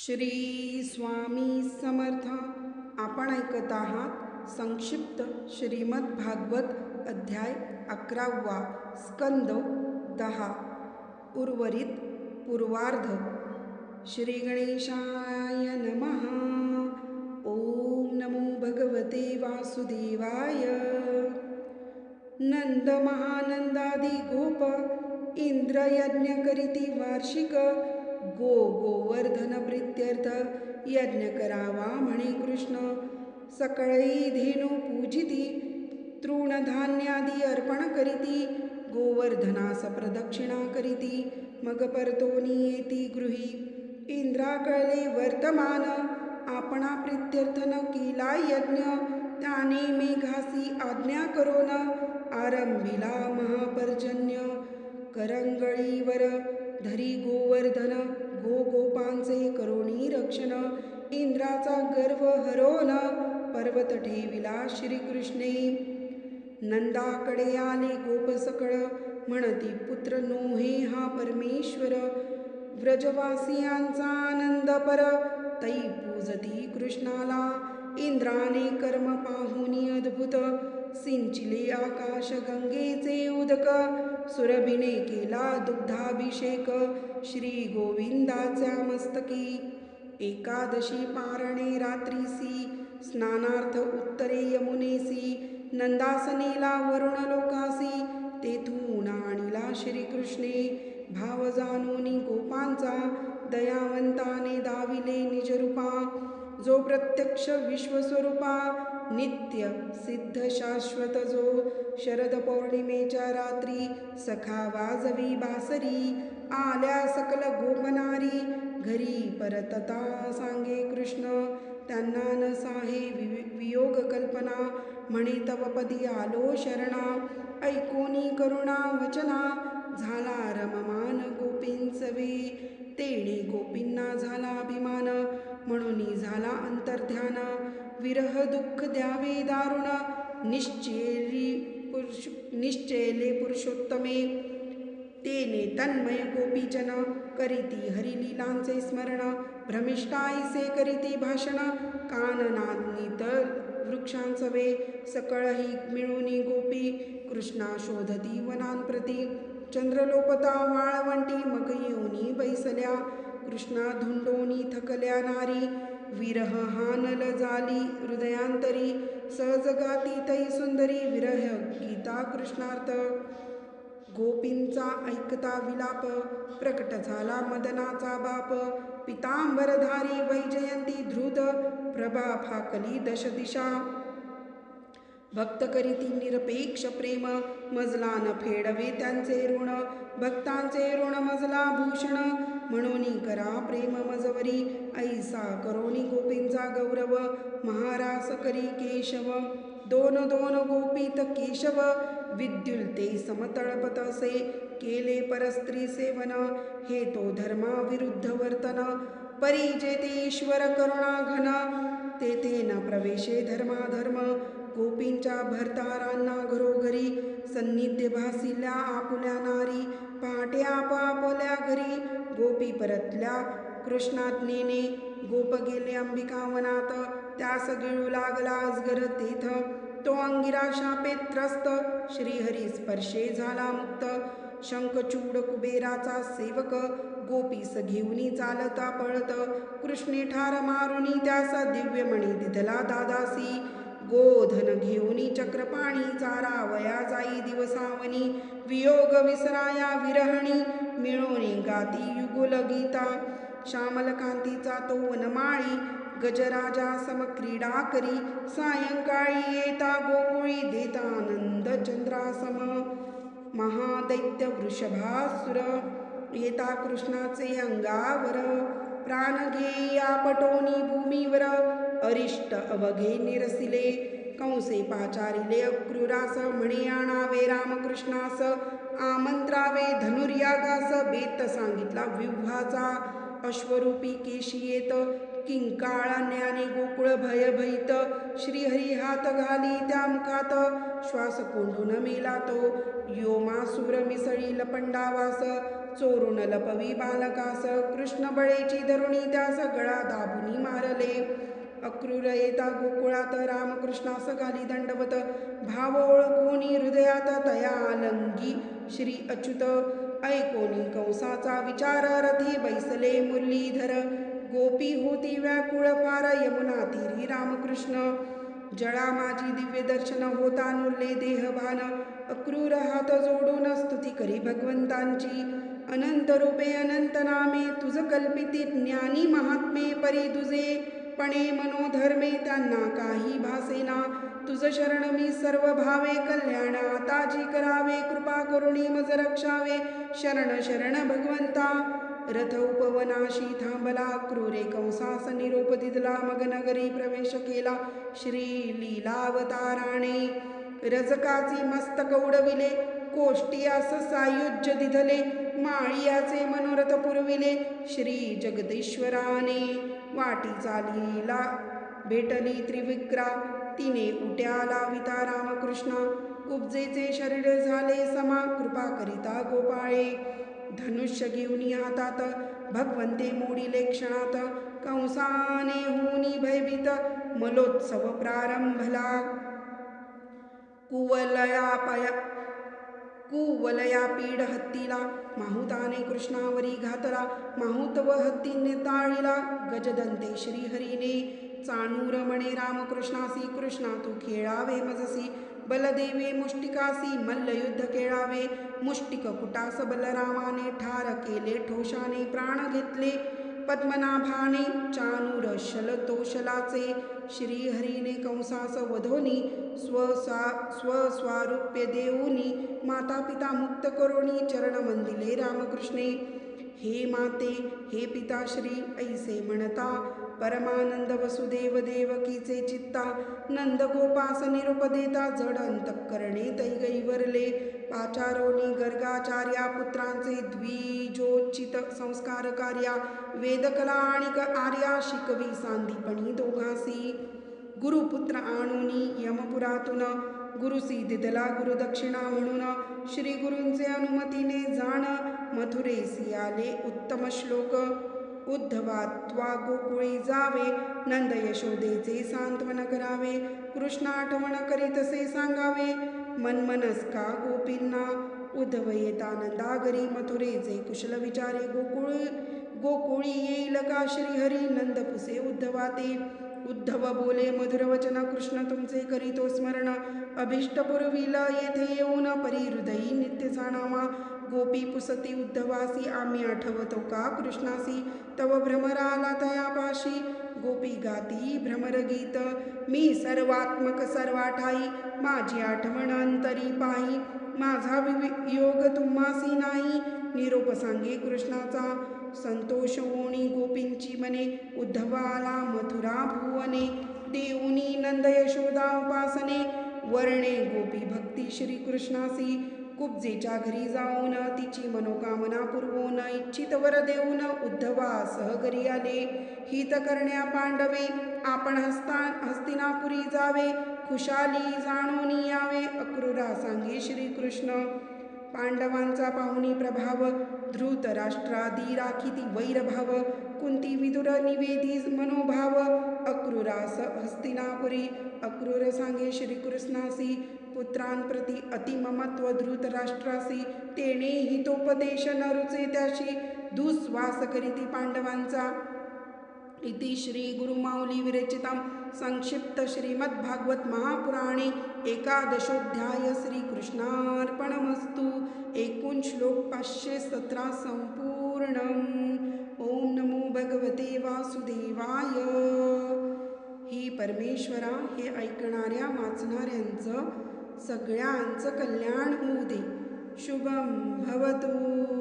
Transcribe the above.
श्री स्वामी समर्थ। आपण ऐकत आहात संक्षिप्त श्रीमद भागवत अध्याय अकरावा स्कंद दहा उर्वरित पूर्वार्ध। श्री गणेशाय नमः। ओम नमो भगवते वासुदेवाय। नंद महानंदादी गोप इंद्र यज्ञ करीती वार्षिक गो गोवर्धन प्रित्यर्थ यज्ञ करावा म्हणे कृष्ण. सकळी धेनु पूजिती तृणधान्यादी अर्पण करीती गोवर्धनास प्रदक्षिणा करीती मग परतोनी येती गृही. इंद्राकळले वर्तमान आपणा प्रित्यर्थ न केला यज्ञ त्याने मेघासी आज्ञा करोन आरंभिला महापर्जन्य. करंगळीवर धरी गोवर्धन गो गोपांचे करोणी रक्षण. इंद्राचा गर्व हरोन पर्वत ठेविला श्रीकृष्णे. नंदाकडे आले गोप सकळ म्हणती पुत्र नोहे हा परमेश्वर. व्रजवासियांचा आनंद पर तई पूजती कृष्णाला. इंद्राने कर्म पाहुनी अद्भुत सिंचिले आकाश गंगेचे उदक. सुरभिने केला दुग्धाभिषेक श्री गोविंदाच्या मस्तकी. एकादशी पारणे रात्रीसी स्नानार्थ उत्तरे यमुनेसी नंदासनेला वरुण लोकासी तेथून आणिला श्रीकृष्णे. भाव जाणूनी गोपांचा दयावंताने दाविले निजरूपा. जो प्रत्यक्ष विश्वस्वरूपा नित्य सिद्ध शाश्वत जो शरद पौर्णिमेच्या रात्री सखा वाजवी बासरी आल्या सकल गोपनारी घरी परतता सांगे कृष्ण त्यांना न साहे वि वियोग कल्पना म्हणे तवपदी आलो शरणा ऐकोनी करुणा वचना झाला रममान गोपींचवे तेणे गोपींना झाला अभिमान म्हणून झाला अंतर्ध्याना. विरह दुःख द्यावे दारुण. निश्चेली पुरुष निश्चयले पुरुषोत्तमे. तेने तन्मय गोपीजन करीती हरिलीलांचे स्मरण. भ्रमिष्टाईसे करीती भाषण. काननादनी तर वृक्षांसवे. सकळही मिळूनी गोपी. कृष्णा शोधती वनांप्रती. चंद्रलोपता वाळवंटी. मग येऊनी बैसल्या. कृष्णा धुंडोनी थकल्या नारी विरह हानल जाली हृदयांतरी सहजगाती तै सुंदरी विरह गीता कृष्णार्थ. गोपींचा ऐकता विलाप प्रकट झाला मदनाचा बाप. पितांबरधारी वैजयंती धृत प्रभा फाकली दश दिशा भक्त करीती निरपेक्ष प्रेम मजला न फेडवे त्यांचे ऋण भक्तांचे ऋण मजला भूषण. म्हणून करा प्रेम मजवरी ऐसा करोनी गोपींचा गौरव. महारास करी केशव दोन दोन गोपीत केशव. विद्युल्ते समतळपत असे केले परस्त्री सेवन. हे तो धर्माविरुद्ध वर्तन. परी जेते ईश्वर करुणा घन तेथे न प्रवेशे धर्माधर्म गोपींच्या भरतारांना घरोघरी सन्निध्य भासिल्या आपुल्या नारी पहाटे आपापल्या घरी गोपी परतल्या कृष्णाज्ञेने गोप गेले अंबिकावनात त्यास गिळू लागला अजगर तेथ तो अंगिरा शापेत त्रस्त श्रीहरी स्पर्शे झाला मुक्त शंखचूड कुबेराचा सेवक गोपीस घेऊनी चालता पळत. कृष्णे ठार मारुनी त्यासा दिव्यमणी दिधला दादासी. गोधन घेऊनी चक्रपाणी चारा वया जाई दिवसावनी. वियोग विसराया विरहणी मिळोनी गाती युगुल गीता. श्यामलकांतीचा तो वनमाळी गजराजा सम क्रीडा करी. सायंकाळी येता गोकुळी देतानंद चंद्रासम. महादैत्य वृषभासुर. येता कृष्णाचे अंगावर प्राण घेया पटोनी भूमीवर. अरिष्ट अवघे निरसिले कंसे पाचारिले अक्रूरास म्हणे आणावे रामकृष्णास. आमंत्रावे धनुर्यागास बेत सांगितला विव्हाचा. अश्वरूपी केशी येत किंकाळान्याने गोकुळ भयभीत. श्रीहरी हात घाली त्या मुखात श्वास कोंडून मेला तो योमासुर मिसळी लपंडावास. चोरून लपवी बालकास. कृष्ण बळेची धरुणी त्या सगळा दाबुनी मारले. अक्रूर येता गोकुळात रामकृष्णास घाली दंडवत. भाव ओळखोनी हृदयात तया लंगी श्री अच्युत ऐकोनी कंसाचा विचार. रथी बैसले मुरलीधर. गोपी होती व्याकुळ फार. यमुना तिरी रामकृष्ण. जळा माझी दिव्य दर्शन होता. नुरले देहभान. अक्रूर हात जोडून हरी भगवंतांची अनंत रूपे अनंत नामे तुझ कल्पिती ज्ञानी महात्मे परी तुझे पणे मनोधर्मे त्यांना काही भासेना. तुझ शरण मी सर्व भावे कल्याण ताजी करावे कृपा करुणी मज रक्षावे. शरण शरण भगवंता रथ उपवनाशी थांबला क्रूरे कंसास निरोप दिदला मग नगरी प्रवेश केला. श्री लीलावताराणे रजकाची मस्तक उडविले. कोष्टियास सायुज्य दिधले माळियाचे मनोरथ पुरविले श्री जगदीश्वराने. वाटी चालीला भेटली त्रिविक्रा तिने उट्याला विता रामकृष्ण. कुब्जेचे शरीर झाले समा कृपा करिता गोपाळे. धनुष्य घेऊन हातात भगवंते मोडिले क्षणात. कंसाने होनी भयभीत मलोत्सव प्रारंभला. कुवलया पया कुवलया पीड हत्तीला माहुताने कृष्णावरी घातला माहुत व हत्तीने ताळीला गजदंते श्रीहरीने. चाणूर म्हणे रामकृष्णासी कृष्णा तू खेळावे मजसी बलदेवे मुष्टिकासी मल्लयुद्ध केळावे. मुष्टिक कुटास बलरामाने ठार केले ठोशाने प्राण घेतले. पद्मनाभाने चाणूर शलतोषलाचे श्रीहरीने कंसास वधोनी स्वसा स्वस्वारूप्य देऊनी माता पिता मुक्त करोणी चरण मंदिले रामकृष्णे. हे माते हे पिताश्री ऐसे म्हणता परमानंद वसुदेव देवकीचे चित्ता नंदगोपास निरुपदेता जड अंतकरणे तैगैवरले पाचारोनी गर्गाचार्या पुत्रांचे द्विजोचित संस्कार कार्या वेदकला आणि आर्या शिकवी सांदीपणी दोघासी. गुरुपुत्र आणुनी यमपुरातून गुरुसी दिदला गुरुदक्षिणा म्हणून श्री गुरूंचे अनुमतीने जाण मथुरेसी आले उत्तम श्लोक. उद्धवा त्वा गोकुळी जावे नंद यशोदेचे सांत्वन करावे कृष्ण आठवण करीतसे सांगावे. मनमनस्का गोपींना? उद्धव येता नंदागरी मथुरेचे कुशल विचारे गोकुळी गोकुळी येईल का श्रीहरी? नंद पुसे उद्धवाते. उद्धव बोले मधुर वचन कृष्ण तुमचे करीतो स्मरण. अभिष्टपूर्वीला येथे येऊन परिहृदयी नित्य जाणावा. गोपी पुसती उद्धवासी आम्ही आठवतो का कृष्णासी? तव भ्रमराला तयापाशी. गोपी गाती भ्रमरगीत. मी सर्वात्मक सर्वाठाई माझी आठवण अंतरी पाही. माझा योग तुम्हासी नाही. निरोप सांगे कृष्णाचा. संतोष ओणी गोपींची मने. उद्धवाला मथुरा भुवने. देऊनी नंद यशोदा उपासने. वर्णे गोपी भक्ती श्रीकृष्णासी. कुब्जेच्या घरी जाऊन तिची मनोकामना पुरवून इच्छित वर देऊन उद्धवा घरी आले. हित करण्या पांडवे आपण हस्ता हस्तिनापुरी जावे खुशाली जाणून यावे अक्रूरा सांगे श्रीकृष्ण. पांडवांचा पाहुणी प्रभाव धृत राष्ट्रादी राखिती वैरभाव कुंती विदुर निवेदी मनोभाव अक्रूरास हस्तिनापुरी अक्रूर सांगे श्रीकृष्णासी पुत्रांप्रती अतिममत्व धृत तेने हितोपदेश न रुचे त्याशी दुस्वास करीती पांडवांचा. इति श्री गुरुमाऊली विरचितं संक्षिप्त श्रीमद्भागवत महापुराणे एकादशोध्याय श्रीकृष्णार्पणमस्तु एकूण श्लोक पाचशे सतरा संपूर्ण ओम नमो भगवते वासुदेवाय. ही परमेश्वरा हे ऐकणाऱ्या वाचणाऱ्यांचं सगळ्यांचं कल्याण होऊ दे. शुभम भवतु.